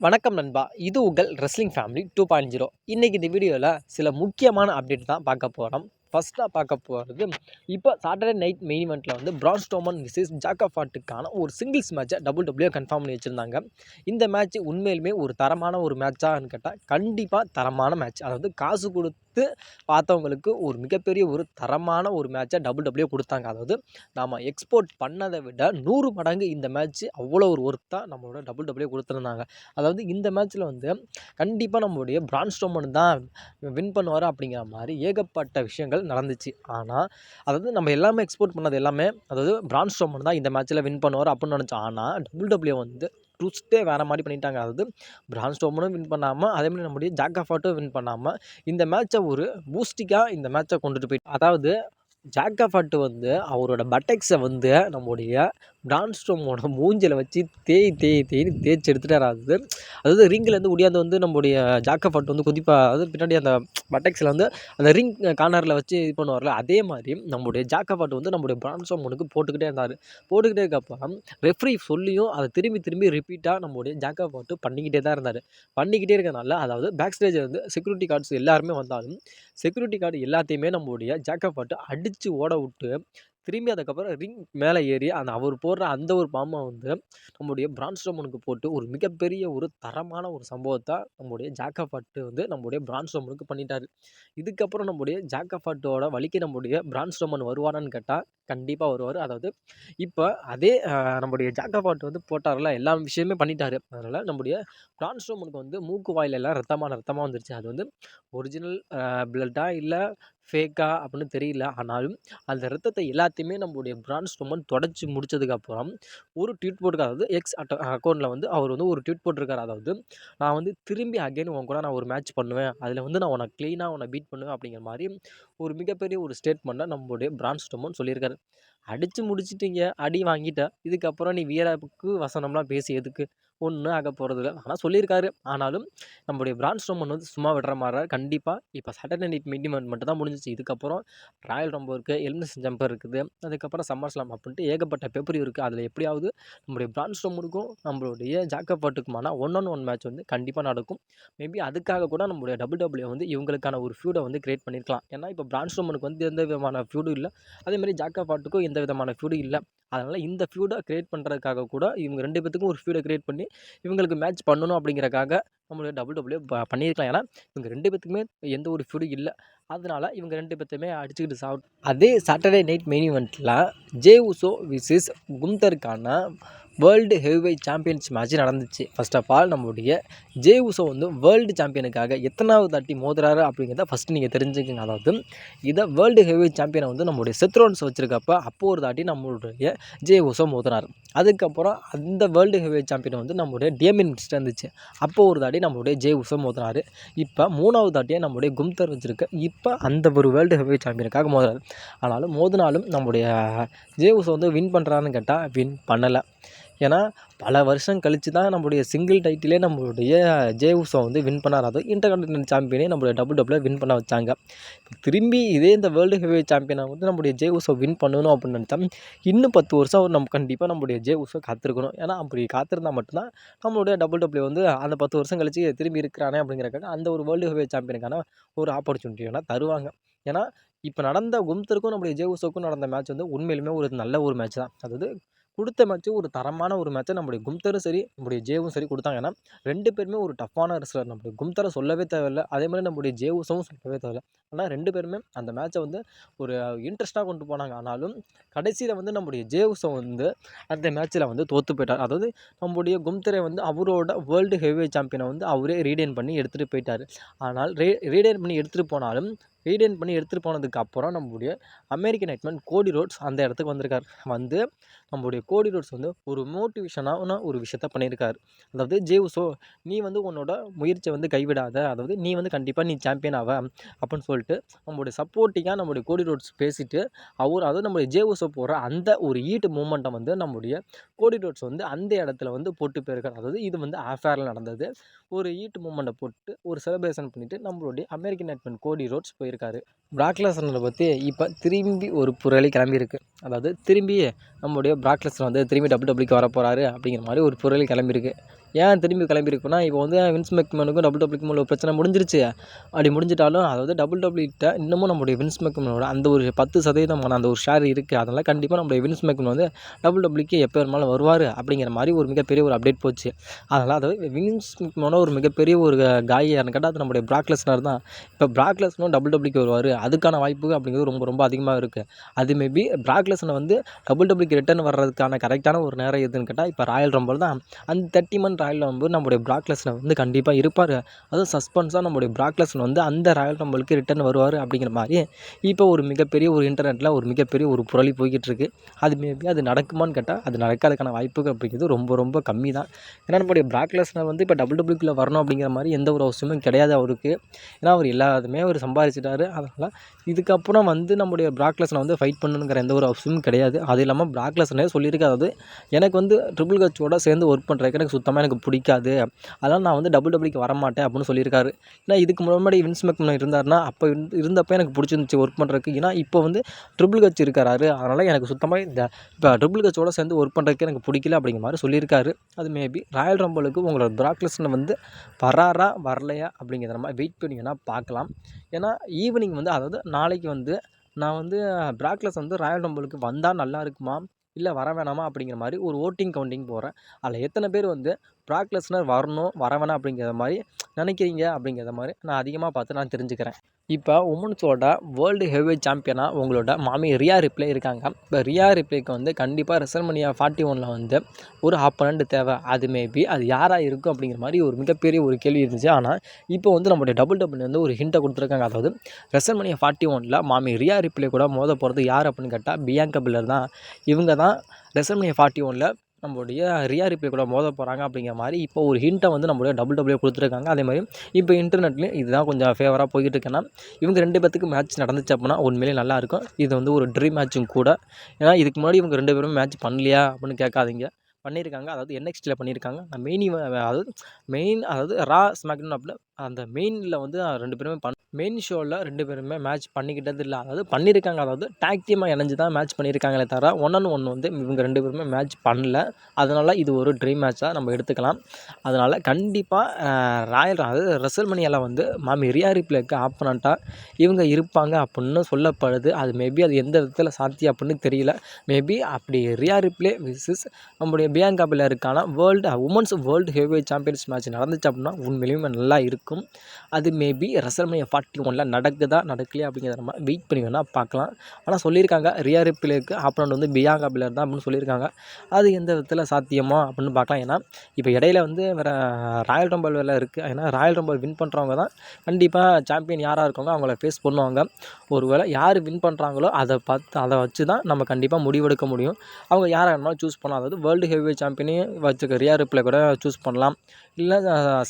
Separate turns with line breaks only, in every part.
வணக்கம் நண்பா. இது உங்கள் wrestling family two point zero இன்றைக்கி இந்த வீடியோவில் சில முக்கியமான அப்டேட் தான் பார்க்க போகிறோம் ஃபஸ்ட்டாக பார்க்க போகிறது இப்போ சாட்டர்டே நைட் மெயின் இவெண்ட்டில் வந்து பிரான் ஸ்டோமன் விசஸ் ஜாக்கஃபாட்டுக்கான ஒரு சிங்கிள்ஸ் மேட்சை டபுள் டபுள்யூ கன்ஃபார்ம் பண்ணி வச்சுருந்தாங்க. இந்த மேட்ச் உண்மையிலுமே ஒரு தரமான ஒரு மேட்சான்னு கேட்டால் கண்டிப்பாக தரமான மேட்ச் அதாவது காசு கொடுத்து பார்த்தவங்களுக்கு ஒரு மிகப்பெரிய ஒரு தரமான ஒரு மேட்சை டபுள் டபுள்யூ கொடுத்தாங்க. அதாவது நாம் எக்ஸ்போர்ட் பண்ணதை விட நூறு மடங்கு இந்த மேட்ச் அவ்வளோ ஒரு ஒர்த்தாக நம்மளோட டபுள் டபுள்யூ கொடுத்துருந்தாங்க. அதாவது இந்த மேட்ச்சில் வந்து கண்டிப்பாக நம்மளுடைய பிரான்ஸ்டோமன் தான் வின் பண்ணுவார் அப்படிங்கிற மாதிரி ஏகப்பட்ட விஷயங்கள் நடந்துச்சு. ஆனால் அதாவது நம்ம எல்லாமே எக்ஸ்போர்ட் பண்ணது எல்லாமே அதாவது பிரான்ஸ்டோமன் தான் இந்த மேட்ச்சில் வின் பண்ணுவார் அப்படின்னு நினச்சோம் ஆனால் டபுள் டபுள்யூ வந்து ட்விஸ்ட்டே வேறு மாதிரி பண்ணிட்டாங்க. அதாவது பிரான் ஸ்டோமனும் வின் பண்ணாமல் அதேமாதிரி நம்முடைய ஜாக்காஃபாட்டும் வின் பண்ணாமல் இந்த மேட்ச்சை ஒரு பூஸ்டிக்காக இந்த மேட்ச்சை கொண்டுட்டு போயிட்டு அதாவது ஜாக்காஃபாட்டு வந்து அவரோட பட்டெக்ஸை வந்து நம்முடைய பிரான்ஸ்டோமோட மூஞ்சில் வச்சு தேய் தேய் தேய்னு தேய்ச்சி எடுத்துட்டார் அது? அதாவது ரிங்கிலேருந்து ஒடியாந்து வந்து நம்முடைய ஜாக்கஃபாட் வந்து குதிப்பா அதாவது பின்னாடி அந்த பட்டெக்ஸில் வந்து அந்த ரிங் கார்னரில் வச்சு இது பண்ணுவார்ல அதே மாதிரி நம்முடைய ஜாக்கஃபாட் வந்து நம்முடைய பிரான்ஸ்டோமோனுக்கு போட்டுக்கிட்டே இருந்தார். போட்டுக்கிட்டே இருக்கப்போ ரெஃப்ரி சொல்லியும் அதை திரும்பி திரும்பி ரிப்பீட்டாக நம்முடைய ஜாக்கஃபாட்டு பண்ணிக்கிட்டே தான் இருந்தார். பண்ணிக்கிட்டே இருக்கனால அதாவது பேக் ஸ்டேஜில் வந்து செக்யூரிட்டி கார்ட்ஸ் எல்லாருமே வந்தாலும் செக்யூரிட்டி கார்டு எல்லாத்தையுமே நம்மளுடைய ஜாக்கப்பாட்டு அடித்து ஓட விட்டு திரும்பி அதுக்கப்புறம் ரிங் மேலே ஏறி அந்த அவர் போடுற அந்த ஒரு பாம்பை வந்து நம்முடைய பிரான்ஸ்டோமனுக்கு போட்டு ஒரு மிகப்பெரிய ஒரு தரமான ஒரு சம்பவத்தை நம்முடைய ஜாக்கஃபாட்டு வந்து நம்முடைய பிரான்ஸ்டோமனுக்கு பண்ணிட்டார். இதுக்கப்புறம் நம்முடைய ஜாக்கஃபாட்டோட வழிக்கு நம்முடைய பிரான்ஸ்டோமன் வருவாரான்னு கேட்டால் கண்டிப்பாக வருவார். அதாவது இப்போ அதே நம்முடைய ஜாக்கஃபாட் வந்து போட்டார்ல எல்லா விஷயமே பண்ணிட்டார். அதனால் நம்முடைய பிரான்ஸ்டோமனுக்கு வந்து மூக்கு வாயிலெல்லாம் ரத்தமான ரத்தமாக வந்துருச்சு. அது வந்து ஒரிஜினல் பிளட்டாக இல்லை ஃபேக்கா அப்படின்னு தெரியல. ஆனாலும் அந்த ரத்தத்தை எல்லாத்தையுமே நம்மளுடைய பிரான்ஸ் ரொமன் தொடச்சி முடிச்சதுக்கப்புறம் ஒரு ட்வீட் போட்டிருக்காரு. அதாவது எக்ஸ் அட்ட அக்கௌண்ட்டில் வந்து அவர் வந்து ஒரு ட்வீட் போட்டிருக்காரு. அதாவது நான் வந்து திரும்பி அகைன் உன் கூட நான் ஒரு மேட்ச் பண்ணுவேன். அதில் வந்து நான் உனக்கு க்ளீனாக உன்னை பீட் பண்ணுவேன் அப்படிங்கிற மாதிரி ஒரு மிகப்பெரிய ஒரு ஸ்டேட்மெண்ட்டை நம்மளுடைய பிரான்ஸ் ரொமன் சொல்லியிருக்காரு. அடித்து முடிச்சிட்டிங்க. அடி வாங்கிட்டேன் இதுக்கப்புறம் நீ வீரப்புக்கு வசனம்லாம் பேசி. எதுக்கு? ஒன்றும் ஆக போகிறதில்ல ஆனால் சொல்லியிருக்காரு. ஆனாலும் நம்முடைய பிராண்ட் ஸ்ட்ரோமன் வந்து சும்மா விடுற மாதிரி கண்டிப்பாக இப்போ சாட்டர்டே நைட் மீட்டிமெண்ட் மட்டும் தான் முடிஞ்சிச்சு. இதுக்கப்புறம் ராயல் ரம்போ இருக்குது எலிமினேஷன் ஜம்பர் இருக்குது. அதுக்கப்புறம் சம்மர் ஸ்லாம் அப்படின்ட்டு ஏகப்பட்ட பேப்பர் இருக்குது அதில் எப்படியாவது நம்முடைய பிராண்ட் ஸ்டோமனுக்கும் நம்மளுடைய ஜாக்கப்பாட்டுக்குமான ஒன் ஆன் ஒன் மேட்ச் வந்து கண்டிப்பாக நடக்கும். மேபி அதுக்காக கூட நம்மளுடைய டபுள் டபுள்யூ வந்து இவங்களுக்கான ஒரு ஃபியூடை வந்து கிரியேட் பண்ணியிருக்கலாம் ஏன்னா இப்போ பிராண்ட் ஸ்டோமனுக்கு வந்து எந்த விதமான ஃபியூடும் இல்லை. அதேமாதிரி ஜாக்கப்பாட்டுக்கும் எந்த விதமான ஃபியூடும் இல்லை. அதனால் இந்த ஃபியூடை கிரியேட் பண்ணுறதுக்காக கூட இவங்க ரெண்டு பேத்துக்கும் ஒரு ஃபியூடை கிரியேட் பண்ணி இவங்களுக்கு மேட்ச் பண்ணணும் அப்படிங்கிறக்காக நம்மளுடைய டபுள் டபுள்யூ பண்ணியிருக்கலாம். ஏன்னா இவங்க ரெண்டு பேத்துக்குமே எந்த ஒரு ஃபியூடும் இல்லை. அதனால் இவங்க ரெண்டு பேர்த்தையுமே அடிச்சுக்கிட்டு சாப்பிட்டு அதே சாட்டர்டே நைட் மெயின் இவெண்ட்டில் ஜே உசோ விசிஸ் கும்தர்கான வேர்ல்டு ஹெவிவை சாம்பியன்ஸ் மேட்ச் நடந்துச்சு. ஃபர்ஸ்ட் ஆஃப் ஆல் நம்மளுடைய ஜே உசோ வந்து வேர்ல்டு சாம்பியனுக்காக எத்தனாவது தாட்டி மோதுறாரு அப்படிங்கிறத ஃபஸ்ட்டு நீங்கள் தெரிஞ்சுக்கங்க. அதாவது இதை வேர்ல்டு ஹெவிவெயிட் சாம்பியனை வந்து நம்மளுடைய செத்ரோன்ஸ் வச்சுருக்கப்ப அப்போ ஒரு தாட்டி நம்மளுடைய ஜே உசோ மோதுறாரு. அதுக்கப்புறம் அந்த வேர்ல்டு ஹெவிவெயிட் சாம்பியனை வந்து நம்மளுடைய டேமின் இருந்துச்சு. அப்போ ஒரு தாட்டி நம்மளுடைய ஜே உசோ மோதுறாரு. இப்போ மூணாவது தாட்டியை நம்மளுடைய கும்தர் வச்சுருக்க இப்போ அந்த ஒரு வேர்ல்டு ஹெவி சாம்பியனுக்காக மோதுறாரு. ஆனாலும் மோதினாலும் நம்முடைய ஜே வந்து வின் பண்ணுறான்னு கேட்டால் வின் பண்ணலை. ஏன்னா பல வருஷம் கழித்து தான் நம்மளுடைய சிங்கிள் டைட்டிலே நம்மளுடைய ஜே உஷோ வந்து வின் பண்ணார் அதுவும் இன்டர்கான்டினல் சாம்பியனே நம்மளுடைய டபுள் டபுளை வின் பண்ண வச்சாங்க. திரும்பி இதே இந்த வேர்ல்டு ஹெவி சாம்பியனை வந்து நம்மளுடைய ஜே உஷோ வின் பண்ணணும் அப்படின்னு நினச்சா இன்னும் பத்து வருஷம் அவர் நம்ம கண்டிப்பாக நம்மளுடைய ஜே உஷோ காத்திருக்கணும். ஏன்னா அப்படி காத்திருந்தால் மட்டும்தான் நம்மளுடைய டபுள் டபுள்யூ வந்து அந்த பத்து வருஷம் கழித்து திரும்பி இருக்கிறானே அப்படிங்கிறக்காக அந்த ஒரு வேர்ல்டு ஹெவி சாம்பியனுக்கான ஒரு ஆப்பர்ச்சுனிட்டி வேணால் தருவாங்க. ஏன்னா இப்போ நடந்த கும்தருக்கும் நம்மளுடைய ஜே உஷோக்கும் நடந்த மேட்ச் வந்து உண்மையிலுமே ஒரு நல்ல ஒரு மேட்ச் தான். அதாவது கொடுத்த மேட்ச்சு ஒரு தரமான ஒரு மேட்ச்சை நம்முடைய கும்தரும் சரி நம்முடைய ஜேவும் சரி கொடுத்தாங்க. ஏன்னா ரெண்டு பேருமே ஒரு டஃப்பான ரெஸ்லர் நம்முடைய கும்தரை சொல்லவே தேவையில்லை. அதே மாதிரி நம்முடைய ஜேவுஸும் சொல்லவே தேவையில்லை. ஆனால் ரெண்டு பேருமே அந்த மேட்ச்சை வந்து ஒரு இன்ட்ரெஸ்ட்டாக கொண்டு போனாங்க. ஆனாலும் கடைசியில் வந்து நம்முடைய ஜேவுசம் வந்து அந்த மேட்ச்சில் வந்து தோற்று போயிட்டார். அதாவது நம்முடைய கும்தரை வந்து அவரோட வேர்ல்டு ஹெவி சாம்பியனை வந்து அவரே ரீடைன் பண்ணி எடுத்துகிட்டு போயிட்டார். ஆனால் ரீ ரீடைன் பண்ணி எடுத்துகிட்டு போனாலும் ரீடைன் பண்ணி எடுத்துகிட்டு போனதுக்கு அப்புறம் நம்மளுடைய அமெரிக்கன் நைட்மேன் கோடி ரோட்ஸ் அந்த இடத்துக்கு வந்திருக்கார். வந்து நம்மளுடைய கோடி ரோட்ஸ் வந்து ஒரு மோட்டிவேஷனான ஒரு விஷயத்த பண்ணியிருக்கார் அதாவது ஜேவுசோ நீ வந்து உன்னோட முயற்சியை வந்து கைவிடாத. அதாவது நீ வந்து கண்டிப்பாக நீ சாம்பியன் ஆவ. அப்படின்னு சொல்லிட்டு நம்மளுடைய சப்போர்ட்டிங்காக நம்மளுடைய கோடி ரோட்ஸ் பேசிட்டு அவர் அதாவது நம்மளுடைய ஜேவுசோ போகிற அந்த ஒரு ஈட்டு மூமெண்ட்டை வந்து நம்முடைய கோடி ரோட்ஸ் வந்து அந்த இடத்துல வந்து போட்டு போயிருக்காரு. அதாவது இது வந்து ஆஃபேரில் நடந்தது. ஒரு ஈட்டு மூமெண்ட்டை போட்டு ஒரு செலிப்ரேஷன் பண்ணிவிட்டு நம்மளுடைய அமெரிக்கன் நட்மன் கோடி ரோட்ஸ் போயிருக்காரு. இருக்கார் பிராக்லெஸ்னரை பற்றி இப்போ திரும்பி ஒரு புரளி கிளம்பியிருக்கு. அதாவது திரும்பி நம்முடைய பிராக்லெஸ்னர் வந்து திரும்பி டபுள் டபுள்யூக்கு வர போகிறாரு அப்படிங்கிற மாதிரி ஒரு புரளி கிளம்பியிருக்கு. ஏன் திரும்பி கிளம்பியிருக்குன்னா இப்போ வந்து வின்ஸ் மெக்மேனுக்கும் டபுள் டபுள்யூக்கும் உள்ள பிரச்சனை முடிஞ்சிருச்சு. அப்படி முடிஞ்சிட்டாலும் அதாவது டபுள் டபுள்யூட்ட இன்னமும் நம்முடைய வின்ஸ் மெக்மேனோட அந்த ஒரு பத்து சதவீதமான அந்த ஒரு ஷேர் இருக்குது அதனால் கண்டிப்பாக நம்முடைய வின்ஸ் மெக்மேன் வந்து டபுள் டபுள்யூக்கு எப்போ வேணுமாலும் வருவார் அப்படிங்கிற மாதிரி ஒரு மிகப்பெரிய ஒரு அப்டேட் போச்சு. அதனால் அதாவது வின்ஸ் மெக்மேனோட ஒரு மிகப்பெரிய ஒரு காய் யாருன்னு கேட்டால் அது நம்முடைய பிராக்லெஸ்னர் தான். இப்போ பிராக்லெஸ்னும் டபுள் டபுள்யூக்கு வருவார். அதுக்கான வாய்ப்பு அப்படிங்கிறது ரொம்ப ரொம்ப அதிகமாக இருக்குது அது மேபி பிராக்லெஸ்னை வந்து டபுள் டபுள்யூக்கு ரிட்டர்ன் வர்றதுக்கான கரெக்டான ஒரு நேரம் எதுன்னு கேட்டால் இப்போ ராயல் ரம்பல் தான். அந்த தேர்ட்டி மந்த் ராயல் ரம்பல் நம்முடைய பிராக் வந்து கண்டிப்பாக இருப்பார். அதுவும் சஸ்பென்ஸாக நம்முடைய பிராக் வந்து அந்த ராயல் ரம்பலுக்கு ரிட்டர்ன் வருவார் அப்படிங்கிற மாதிரி இப்போ ஒரு மிகப்பெரிய ஒரு இன்டர்நெட்டில் ஒரு மிகப்பெரிய ஒரு புரளி போய்கிட்டு இருக்கு அது மேபி அது நடக்குமான்னு கேட்டால் அது நடக்காதுக்கான வாய்ப்புகள் அப்படிங்கிறது ரொம்ப ரொம்ப கம்மி தான் ஏன்னா நம்முடைய பிராக் வந்து இப்போ டபுள் டபுள்யூக்குள்ளே வரணும் அப்படிங்கிற மாதிரி எந்த ஒரு அவசியமும் கிடையாது அவருக்கு. ஏன்னா அவர் எல்லாத்துமே அவர் சம்பாதிச்சிட்டாரு அதனால் இதுக்கப்புறம் வந்து நம்முடைய பிராக் வந்து ஃபைட் பண்ணணுங்கிற எந்த ஒரு அவசியமும் கிடையாது. அது இல்லாமல் பிராக் லெஸ்னரே சொல்லியிருக்கு அதாவது எனக்கு வந்து ட்ரிபிள் கட்சோட சேர்ந்து ஒர்க் பண்ணுறதுக்கு எனக்கு சுத்தமாக எனக்கு பிடிக்காது. அதனால் நான் வந்து டபுள் டபுள்யூக்கு வரமாட்டேன் அப்படின்னு சொல்லியிருக்காரு. ஏன்னா இதுக்கு முன்னாடி வின்ஸ் மெக்மன் இருந்தாருன்னா அப்போ இருந்தப்போ எனக்கு பிடிச்சிருந்துச்சி ஒர்க் பண்ணுறதுக்கு ஏன்னா இப்போ வந்து ட்ரிபிள் கட்ச் இருக்காரு. அதனால் எனக்கு சுத்தமாக இந்த இப்போ ட்ரிபிள் கட்சியோட சேர்ந்து ஒர்க் பண்ணுறதுக்கு எனக்கு பிடிக்கல அப்படிங்கிற மாதிரி சொல்லியிருக்காரு. அது மேபி ராயல் ரம்பலுக்கு உங்களோட பிராக் வந்து வராரா வரலையா அப்படிங்கிறத மாதிரி வெயிட் பண்ணி வேணால் பார்க்கலாம். ஏன்னா ஈவினிங் வந்து அதாவது நாளைக்கு வந்து நான் வந்து பிராக்லெஸ் வந்து ராயல் ரம்பலுக்கு வந்தால் நல்லா இருக்குமா? இல்லை வர வேணாமா அப்படிங்கிற மாதிரி ஒரு ஓட்டிங் கவுண்டிங் போகிறேன் அதில் எத்தனை பேர் வந்து பிராக்லெஸ்னர் வரணும் வர வேணாம் அப்படிங்கிற மாதிரி நினைக்கிறீங்க அப்படிங்கிற மாதிரி நான் அதிகமாக பார்த்து நான் தெரிஞ்சுக்கிறேன். இப்போ உமன்ஸோட வேர்ல்டு ஹெவி சாம்பியனாக உங்களோட மாமி ரியா ரிப்ளே இருக்காங்க. இப்போ ரியா ரிப்ளேக்கு வந்து கண்டிப்பாக ரெசல்மனியா ஃபார்ட்டி ஒனில் வந்து ஒரு ஆப்பனண்ட் தேவை. அது மேபி அது யாராக இருக்கும் அப்படிங்கிற மாதிரி ஒரு மிகப்பெரிய ஒரு கேள்வி இருந்துச்சு. ஆனால் இப்போ வந்து நம்மளுடைய டபுள் டபுள் வந்து ஒரு ஹிண்ட்டை கொடுத்துருக்காங்க. அதாவது ரெசல்மனியா ஃபார்ட்டி ஒனில் மாமி ரியா ரிப்ளே கூட மோத போகிறது யார் அப்படின்னு கேட்டால் பியாங்கா பில்லர் தான். இவங்க தான் ரெசல்மனியா ஃபார்ட்டி ஒனில் நம்மளுடைய ரியா ரிப்ளே கூட மோத போகிறாங்க அப்படிங்கிற மாதிரி இப்போ ஒரு ஹிண்ட்டை வந்து நம்மளுடைய டபுள் டபுள்யூ கொடுத்துருக்காங்க. அதே மாதிரி இப்போ இன்டர்நெட்லேயும் இதுதான் கொஞ்சம் ஃபேவராக போய்கிட்டு இருக்குன்னா இவங்க ரெண்டு பேத்துக்கு மேட்ச் நடந்துச்சு அப்படின்னா உண்மையிலேயே நல்லாயிருக்கும் இது வந்து ஒரு ட்ரீம் மேட்சும் கூட. ஏன்னா இதுக்கு முன்னாடி இவங்க ரெண்டு பேரும் மேட்ச் பண்ணலையா அப்படின்னு கேட்காதீங்க. பண்ணியிருக்காங்க. அதாவது என்எக்ஸ்டியில் பண்ணியிருக்காங்க. நான் மெயின் அதாவது மெயின் அதாவது ரா ஸ்மாக்டவுன் அப்படின்னா அந்த மெயினில் வந்து ரெண்டு பேருமே பண் மெயின் ஷோவில் ரெண்டு பேருமே மேட்ச் பண்ணிக்கிட்டது இல்லை. அதாவது பண்ணியிருக்காங்க அதாவது டாக் டீமாக இணைஞ்சு தான் மேட்ச் பண்ணியிருக்காங்களே தவிர ஒன் அண்ட் ஒன் வந்து இவங்க ரெண்டு பேருமே மேட்ச் பண்ணல. அதனால் இது ஒரு ட்ரீம் மேட்சாக நம்ம எடுத்துக்கலாம். அதனால் கண்டிப்பாக ராயல் அதாவது ரெசல்மனியாவில் வந்து மாமி ரியா ரிப்ளேக்கு ஆப்பனண்ட்டாக இவங்க இருப்பாங்க அப்படின்னு சொல்லப்படுது. அது மேபி அது எந்த விதத்தில் சாத்தியம் அப்படின்னு தெரியல. மேபி அப்படி ரியா ரிப்ளே விசஸ் நம்முடைய பியாங்கா இருக்கான world women's world heavy champions match நடந்துச்சு அப்படின்னா உண்மையிலுமே நல்லா இருக்கும். இருக்கும். அது மேபி ரசல்மையா ஃபார்ட்டி ஒனில் நடக்குதா நடக்கலையா அப்படிங்கிறத நம்ம வெயிட் பண்ணி வேணால் பார்க்கலாம். ஆனால் சொல்லியிருக்காங்க ரியா ரிப்ளேக்கு ஆப்பனண்ட் வந்து பியாங்கா பில்லர் தான் அப்படின்னு சொல்லியிருக்காங்க. அது எந்த விதத்தில் சாத்தியமா அப்படின்னு பார்க்கலாம். ஏன்னா இப்போ இடையில வந்து வேறு ராயல் ரம்பல் வேலை இருக்குது ஏன்னா ராயல் ரம்பல் வின் பண்ணுறவங்க தான் கண்டிப்பாக சாம்பியன் யாராக இருக்காங்களோ அவங்கள ஃபேஸ் பண்ணுவாங்க. ஒருவேளை யார் வின் பண்ணுறாங்களோ அதை பார்த்து அதை வச்சு தான் நம்ம கண்டிப்பாக முடிவெடுக்க முடியும். அவங்க யாரை வேணாலும் சூஸ் பண்ணலாம். அதாவது வேர்ல்டு ஹெவி சாம்பியனையும் வச்சுக்க ரியா ரிப்ளே கூட சூஸ் பண்ணலாம். இல்லை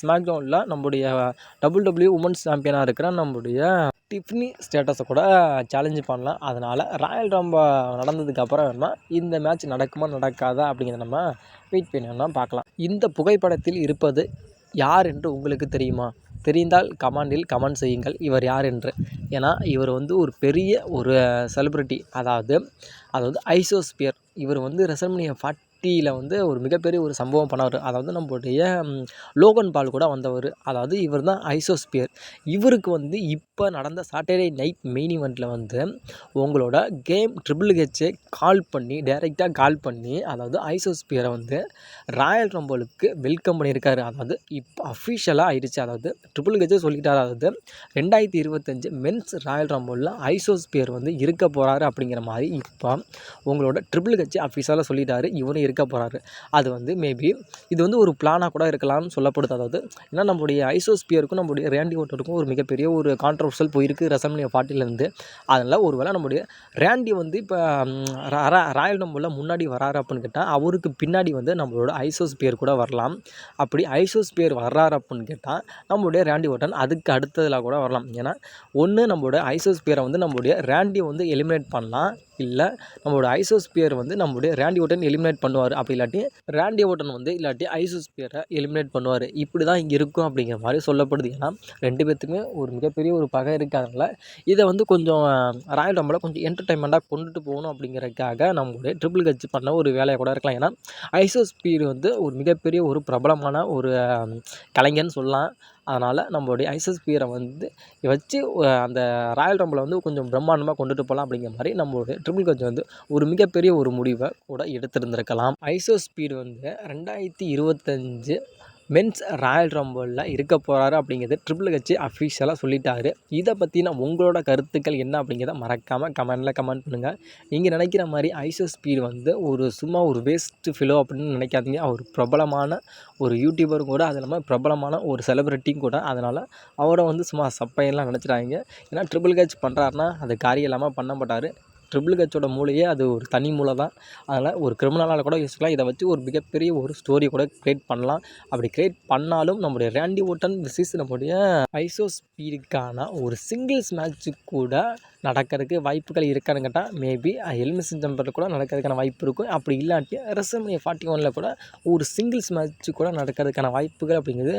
ஸ்மாக் டவுனில் நம்முடைய டபுள் டபிள்யூ உமன்ஸ் சாம்பியனாக இருக்கிற நம்முடைய டிஃப்னி ஸ்டேட்டஸை கூட சேலஞ்சு பண்ணலாம். அதனால் ராயல் ரம்பா நடந்ததுக்கப்புறம் வேணா இந்த மேட்ச் நடக்குமா நடக்காதா அப்படிங்கிறத நம்ம வெயிட் பண்ணி பார்க்கலாம். இந்த புகைப்படத்தில் இருப்பது யார் என்று உங்களுக்கு தெரியுமா? தெரிந்தால் கமெண்டில் கமெண்ட் செய்யுங்கள். இவர் யார் என்று? ஏன்னா இவர் வந்து ஒரு பெரிய ஒரு செலிப்ரிட்டி அதாவது அதாவது ஐசோஸ்பியர். இவர் வந்து ரெசல்மனியா ஹாக்கியில் வந்து ஒரு மிகப்பெரிய ஒரு சம்பவம் பண்ணவர் அதாவது நம்மளுடைய லோகன் பால் கூட வந்தவர். அதாவது இவர் தான் ஐசோஸ்பியர். இவருக்கு வந்து இப்போ நடந்த சாட்டர்டே நைட் மெயின் இவெண்ட்டில் வந்து உங்களோட கேம் ட்ரிபிள் ஹெச்சை கால் பண்ணி டைரெக்டாக கால் பண்ணி அதாவது ஐசோஸ்பியரை வந்து ராயல் ரம்பலுக்கு வெல்கம் பண்ணியிருக்காரு. அதாவது இப்போ அஃபிஷியலாக ஆயிடுச்சு. அதாவது ட்ரிபிள் ஹெச்சே சொல்லிட்டார் அதாவது ரெண்டாயிரத்தி இருபத்தஞ்சு மென்ஸ் ராயல் ரம்பலில் ஐசோஸ்பியர் வந்து இருக்க போகிறாரு அப்படிங்கிற மாதிரி இப்போ உங்களோட ட்ரிபிள் ஹெச் அஃபிஷியலாக சொல்லிட்டாரு. இவரும் இருக்க இருக்க போகிறாரு அது வந்து மேபி இது வந்து ஒரு பிளானாக கூட இருக்கலாம்னு சொல்லப்படுது. அதாவது ஏன்னா நம்மளுடைய ஐசோஸ்பியருக்கும் நம்மளுடைய ரேண்டி ஓட்டருக்கும் ஒரு மிகப்பெரிய ஒரு கான்ட்ரவர்சல் போயிருக்கு ரெசல்மனியா பாட்டிலேருந்து. அதனால் ஒருவேளை நம்முடைய ரேண்டி வந்து இப்போ ராயல் நம்பரில் முன்னாடி வராரு அப்படின்னு கேட்டால் அவருக்கு பின்னாடி வந்து நம்மளோட ஐசோஸ்பியர் கூட வரலாம். அப்படி ஐசோஸ்பியர் வர்றாரு அப்படின்னு கேட்டால் நம்மளுடைய ரேண்டி ஓட்டன் அதுக்கு அடுத்ததில் கூட வரலாம். ஏன்னா ஒன்று நம்மளோட ஐசோஸ்பியரை வந்து நம்மளுடைய ரேண்டி வந்து எலிமினேட் பண்ணலாம். இல்லை நம்மளோட ஐசோஸ்பியர் வந்து நம்மளுடைய ரேண்டி ஓட்டன் எலிமினேட் பண்ணுவார் அப்படி இல்லாட்டி ரேண்டி ஓட்டன் வந்து இல்லாட்டி ஐசோஸ்பியரை எலிமினேட் பண்ணுவார். இப்படி தான் இங்கே இருக்கும் அப்படிங்கிற மாதிரி சொல்லப்படுது. ஏன்னா ரெண்டு பேர்த்துக்குமே ஒரு மிகப்பெரிய ஒரு பகை இருக்கிறதுனால இதை வந்து கொஞ்சம் ராயல் ரம்பில் கொஞ்சம் என்டர்டைன்மெண்ட்டாக கொண்டுட்டு போகணும் அப்படிங்கிறதுக்காக நம்மளுடைய ட்ரிபிள் கட்சி பண்ண ஒரு வேலையாக கூட இருக்கலாம். ஏன்னா ஐசோஸ்பியர் வந்து ஒரு மிகப்பெரிய ஒரு பிரபலமான ஒரு கலைஞர்னு சொல்லலாம். அதனால் நம்மளுடைய ஐசஸ் பியரை வந்து வச்சு அந்த ராயல் ரம்பில் வந்து கொஞ்சம் பிரம்மாண்டமாக கொண்டுட்டு போகலாம் அப்படிங்கிற மாதிரி நம்மளுடைய ட்ரிபிள் கட்சி வந்து ஒரு மிகப்பெரிய ஒரு முடிவை கூட எடுத்திருந்திருக்கலாம். ஐசோ ஸ்பீடு வந்து ரெண்டாயிரத்தி இருபத்தஞ்சு மென்ஸ் ராயல் ரம்பிளில் இருக்க போகிறாரு அப்படிங்கிறது ட்ரிபிள் கட்சி அஃபிஷியலாக சொல்லிட்டாரு. இதை பற்றின உங்களோட கருத்துக்கள் என்ன அப்படிங்கிறத மறக்காமல் கமெண்டில் கமெண்ட் பண்ணுங்கள் நீங்கள் நினைக்கிற மாதிரி ஐசோ ஸ்பீடு வந்து ஒரு சும்மா ஒரு வேஸ்ட்டு ஃபிலோ அப்படின்னு நினைக்காதீங்க. அவர் பிரபலமான ஒரு யூடியூபரும் கூட அது இல்லாமல் பிரபலமான ஒரு செலிப்ரிட்டியும் கூட. அதனால் அவரை வந்து சும்மா சப்பையெல்லாம் நினச்சிடாதீங்க. ஏன்னா ட்ரிபிள் ஹெச் பண்ணுறாருன்னா அது காரியம் இல்லாமல் பண்ண மாட்டார். ட்ரிபிள் கட்சோட மூளையே அது ஒரு தனி மூளை தான். அதனால் ஒரு கிரிமினலால் கூட யூஸ் இதை வச்சு ஒரு மிகப்பெரிய ஒரு ஸ்டோரி கூட க்ரியேட் பண்ணலாம். அப்படி க்ரியேட் பண்ணாலும் நம்முடைய ரேண்டி ஓட்டன் விசிஸ் நம்முடைய ஐசோ ஸ்பீடுக்கான ஒரு சிங்கிள்ஸ் மேட்ச்சு கூட நடக்கிறதுக்கு வாய்ப்புகள் இருக்கான்னு கேட்டால் மேபி எலிமினேஷன் ஜம்பரில் கூட நடக்கிறதுக்கான வாய்ப்பு இருக்கும். அப்படி இல்லாட்டி ரெசமனி ஃபார்ட்டி ஒனில் கூட ஒரு சிங்கிள்ஸ் மேட்ச்சு கூட நடக்கிறதுக்கான வாய்ப்புகள் அப்படிங்கிறது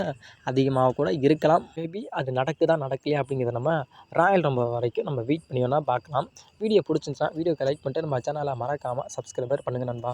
அதிகமாக கூட இருக்கலாம். மேபி அது நடக்குதா நடக்கலையா அப்படிங்கிறத நம்ம ராயல் ரொம்ப வரைக்கும் நம்ம வெயிட் பண்ணி வேணால் பார்க்கலாம். வீடியோ பிடிச்சிருந்துச்சுன்னா வீடியோக்கு லைக் பண்ணிட்டு நம்ம சேனலை மறக்காமல் சப்ஸ்கிரைபர் பண்ணுங்கள் நண்பா.